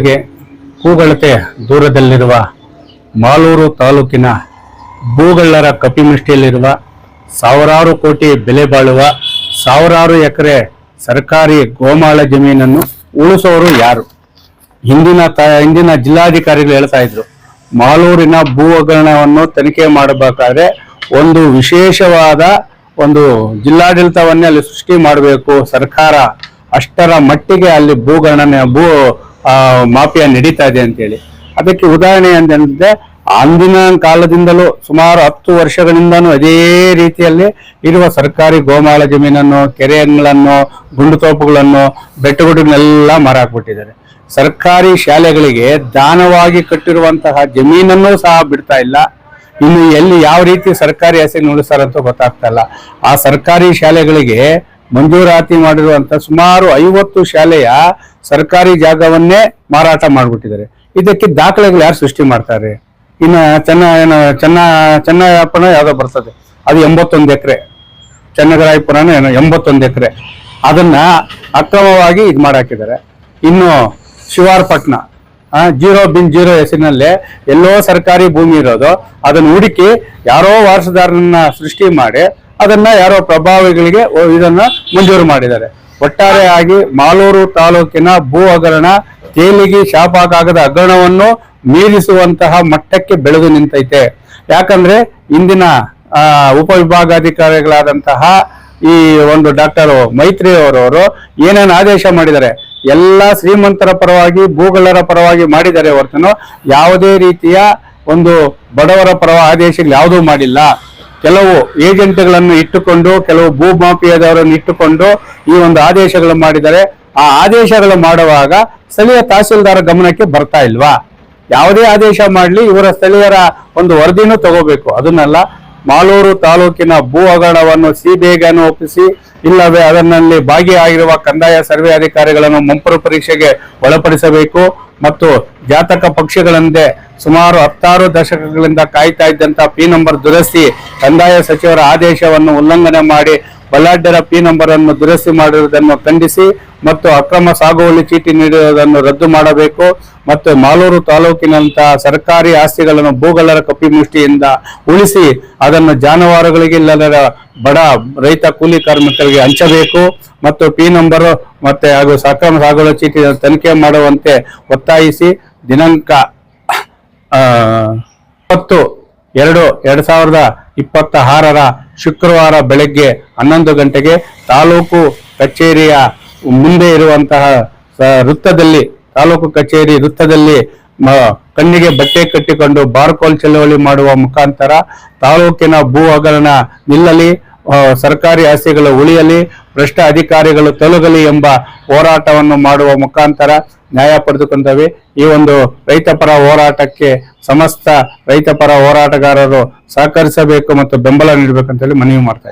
ಶಾಲೆಗಳಿಗೆ ಕೂಗಳತೆ ದೂರದಲ್ಲಿರುವ ಮಾಲೂರು ತಾಲೂಕಿನ ಭೂಗಳ್ಳರ ಕಪಿಮುಷ್ಟಿಯಲ್ಲಿರುವ ಸಾವಿರಾರು ಕೋಟಿ ಬೆಲೆ ಬಾಳುವ ಸಾವಿರಾರು ಎಕರೆ ಸರ್ಕಾರಿ ಗೋಮಾಳ ಜಮೀನನ್ನು ಉಳಿಸೋರು ಯಾರು? ಹಿಂದಿನ ತ, ಹಿಂದಿನ ಜಿಲ್ಲಾಧಿಕಾರಿಗಳು ಹೇಳ್ತಾ ಇದ್ರು, ಮಾಲೂರಿನ ಭೂ ಹಗರಣವನ್ನು ತನಿಖೆ ಮಾಡಬೇಕಾದ್ರೆ ಒಂದು ವಿಶೇಷವಾದ ಒಂದು ಜಿಲ್ಲಾಡಳಿತವನ್ನೇ ಅಲ್ಲಿ ಸೃಷ್ಟಿ ಮಾಡಬೇಕು. ಸರ್ಕಾರ ಅಷ್ಟರ ಮಟ್ಟಿಗೆ ಅಲ್ಲಿ ಭೂಗಣನೆ ಭೂ ಮಾಫಿಯಾ ನಡೀತಾ ಇದೆ ಅಂತೇಳಿ. ಅದಕ್ಕೆ ಉದಾಹರಣೆ ಅಂತಂದ್ರೆ, ಅಂದಿನ ಕಾಲದಿಂದಲೂ ಸುಮಾರು ಹತ್ತು ವರ್ಷಗಳಿಂದನೂ ಅದೇ ರೀತಿಯಲ್ಲಿ ಇರುವ ಸರ್ಕಾರಿ ಗೋಮಾಳ ಜಮೀನನ್ನು ಕೆರೆಗಳನ್ನು ಗುಂಡುತೋಪುಗಳನ್ನು ಬೆಟ್ಟಗುಡ್ಡಗಳನ್ನೆಲ್ಲ ಮಾರಾಕ್ಬಿಟ್ಟಿದ್ದಾರೆ. ಸರ್ಕಾರಿ ಶಾಲೆಗಳಿಗೆ ದಾನವಾಗಿ ಕಟ್ಟಿರುವಂತಹ ಜಮೀನನ್ನು ಸಹ ಬಿಡ್ತಾ ಇಲ್ಲ. ಇನ್ನು ಎಲ್ಲಿ ಯಾವ ರೀತಿ ಸರ್ಕಾರಿ ಹೆಸರು ಉಳಿಸ್ತಾರಂತ ಗೊತ್ತಾಗ್ತಾ ಇಲ್ಲ. ಆ ಸರ್ಕಾರಿ ಶಾಲೆಗಳಿಗೆ ಮಂಜೂರಾತಿ ಮಾಡಿರುವಂತ ಸುಮಾರು ಐವತ್ತು ಶಾಲೆಯ ಸರ್ಕಾರಿ ಜಾಗವನ್ನೇ ಮಾರಾಟ ಮಾಡ್ಬಿಟ್ಟಿದ್ದಾರೆ. ಇದಕ್ಕೆ ದಾಖಲೆಗಳು ಯಾರು ಸೃಷ್ಟಿ ಮಾಡ್ತಾರೆ? ಇನ್ನ ಚೆನ್ನ, ಏನು, ಚೆನ್ನ ಚೆನ್ನಪ್ಪನ ಯಾವ್ದೋ ಬರ್ತದೆ. ಅದು ಎಂಬತ್ತೊಂದು ಎಕರೆ. ಚೆನ್ನಗರಾಯಪುರನ ಎಂಬತ್ತೊಂದು ಎಕರೆ. ಅದನ್ನ ಅಕ್ರಮವಾಗಿ ಇದು ಮಾಡಾಕಿದ್ದಾರೆ. ಇನ್ನು ಶಿವಾರ್ಪಟ್ನ ಜೀರೋ ಬಿನ್ ಜೀರೋ ಹೆಸರಿನಲ್ಲೇ ಎಲ್ಲೋ ಸರ್ಕಾರಿ ಭೂಮಿ ಇರೋದು, ಅದನ್ನ ಹುಡುಕಿ ಯಾರೋ ವಾರಸದಾರನ್ನ ಸೃಷ್ಟಿ ಮಾಡಿ ಅದನ್ನ ಯಾರೋ ಪ್ರಭಾವಿಗಳಿಗೆ ಇದನ್ನ ಮಂಜೂರು ಮಾಡಿದ್ದಾರೆ. ಒಟ್ಟಾರೆಯಾಗಿ ಮಾಲೂರು ತಾಲೂಕಿನ ಭೂ ಹಗರಣ ತೇಲಿಗೆ ಶಾಪಕ್ಕಾಗದ ಹಗರಣವನ್ನು ಮೀರಿಸುವಂತಹ ಮಟ್ಟಕ್ಕೆ ಬೆಳೆದು ನಿಂತೈತೆ. ಯಾಕಂದ್ರೆ ಇಂದಿನ ಉಪ ಉಪವಿಭಾಗಾಧಿಕಾರಿಗಳಾದಂತಹ ಈ ಒಂದು ಡಾಕ್ಟರ್ ಮೈತ್ರಿ ಅವರವರು ಏನೇನು ಆದೇಶ ಮಾಡಿದ್ದಾರೆ, ಎಲ್ಲ ಶ್ರೀಮಂತರ ಪರವಾಗಿ ಭೂಗಳರ ಪರವಾಗಿ ಮಾಡಿದ್ದಾರೆ ಹೊರತನು ಯಾವುದೇ ರೀತಿಯ ಒಂದು ಬಡವರ ಪರ ಆದೇಶಗಳು ಯಾವುದೂ ಮಾಡಿಲ್ಲ. ಕೆಲವು ಏಜೆಂಟ್ಗಳನ್ನು ಇಟ್ಟುಕೊಂಡು, ಕೆಲವು ಭೂ ಮಾಫಿಯಾದವರನ್ನು ಇಟ್ಟುಕೊಂಡು ಈ ಒಂದು ಆದೇಶಗಳು ಮಾಡಿದ್ದಾರೆ. ಆ ಆದೇಶಗಳು ಮಾಡುವಾಗ ಸ್ಥಳೀಯ ತಹಸೀಲ್ದಾರ ಗಮನಕ್ಕೆ ಬರ್ತಾ ಇಲ್ವಾ? ಯಾವುದೇ ಆದೇಶ ಮಾಡಲಿ, ಇವರ ಸ್ಥಳೀಯರ ಒಂದು ವರದಿನೂ ತಗೋಬೇಕು. ಅದನ್ನೆಲ್ಲ ಮಾಲೂರು ತಾಲೂಕಿನ ಭೂ ಹಗರಣವನ್ನು ಸಿಬಿಐಗನ್ನು ಒಪ್ಪಿಸಿ ಇಲ್ಲವೇ ಅದರಲ್ಲಿ ಭಾಗಿಯಾಗಿರುವ ಕಂದಾಯ ಸರ್ವೆ ಅಧಿಕಾರಿಗಳನ್ನು ಮುಂಪರು ಪರೀಕ್ಷೆಗೆ ಒಳಪಡಿಸಬೇಕು ಮತ್ತು ಜಾತಕ ಪಕ್ಷಿಗಳಂತೆ ಸುಮಾರು ಹತ್ತಾರು ದಶಕಗಳಿಂದ ಕಾಯ್ತಾ ಇದ್ದಂತ ಪಿ ನಂಬರ್ ದುರಸ್ತಿ ಕಂದಾಯ ಸಚಿವರ ಆದೇಶವನ್ನು ಉಲ್ಲಂಘನೆ ಮಾಡಿ ಬಲಾಢ್ಯರ ಪಿ ನಂಬರ್ ಅನ್ನು ದುರಸ್ತಿ ಮಾಡಿರುವುದನ್ನು ಖಂಡಿಸಿ ಮತ್ತು ಅಕ್ರಮ ಸಾಗುವಳಿ ಚೀಟಿ ನೀಡಿರುವುದನ್ನು ರದ್ದು ಮಾಡಬೇಕು ಮತ್ತು ಮಾಲೂರು ತಾಲೂಕಿನಂತಹ ಸರ್ಕಾರಿ ಆಸ್ತಿಗಳನ್ನು ಭೂಗಳ್ಳರ ಕಪಿಮುಷ್ಟಿಯಿಂದ ಉಳಿಸಿ ಅದನ್ನು ಜಾನುವಾರುಗಳಿಗೆ ಇಲ್ಲದ ಬಡ ರೈತ ಕೂಲಿ ಕಾರ್ಮಿಕರಿಗೆ ಹಂಚಬೇಕು ಮತ್ತು ಪಿ ನಂಬರ್ ಮತ್ತೆ ಹಾಗೂ ಸಕ್ರಮ ಸಾಗುವಳಿ ಚೀಟಿ ತನಿಖೆ ಮಾಡುವಂತೆ ಒತ್ತಾಯಿಸಿ ದಿನಾಂಕ ಇಪ್ಪತ್ತು, ಎರಡು ಎರಡು ಸಾವಿರದ ಇಪ್ಪತ್ತ ಆರರ ಶುಕ್ರವಾರ ಬೆಳಗ್ಗೆ ಹನ್ನೊಂದು ಗಂಟೆಗೆ ತಾಲೂಕು ಕಚೇರಿಯ ಮುಂದೆ ಇರುವಂತಹ ವೃತ್ತದಲ್ಲಿ, ತಾಲೂಕು ಕಚೇರಿ ವೃತ್ತದಲ್ಲಿ ಕಣ್ಣಿಗೆ ಬಟ್ಟೆ ಕಟ್ಟಿಕೊಂಡು ಬಾರ್ಕೋಲ್ ಚಳವಳಿ ಮಾಡುವ ಮುಖಾಂತರ ತಾಲೂಕಿನ ಭೂ ಹಗರಣ ನಿಲ್ಲಲಿ ಸರ್ಕಾರಿ ಆಸ್ತಿಗಳು ಉಳಿಯಲಿ ಭ್ರಷ್ಟ ಅಧಿಕಾರಿಗಳು ತೊಲಗಲಿ ಎಂಬ ಹೋರಾಟವನ್ನು ಮಾಡುವ ಮುಖಾಂತರ ನ್ಯಾಯ ಪಡೆದುಕೊಂಡವೆ. ಈ ಒಂದು ರೈತಪರ ಹೋರಾಟಕ್ಕೆ ಸಮಸ್ತ ರೈತಪರ ಹೋರಾಟಗಾರರು ಸಹಕರಿಸಬೇಕು ಮತ್ತು ಬೆಂಬಲ ನೀಡಬೇಕಂತೇಳಿ ಮನವಿ ಮಾಡ್ತಾ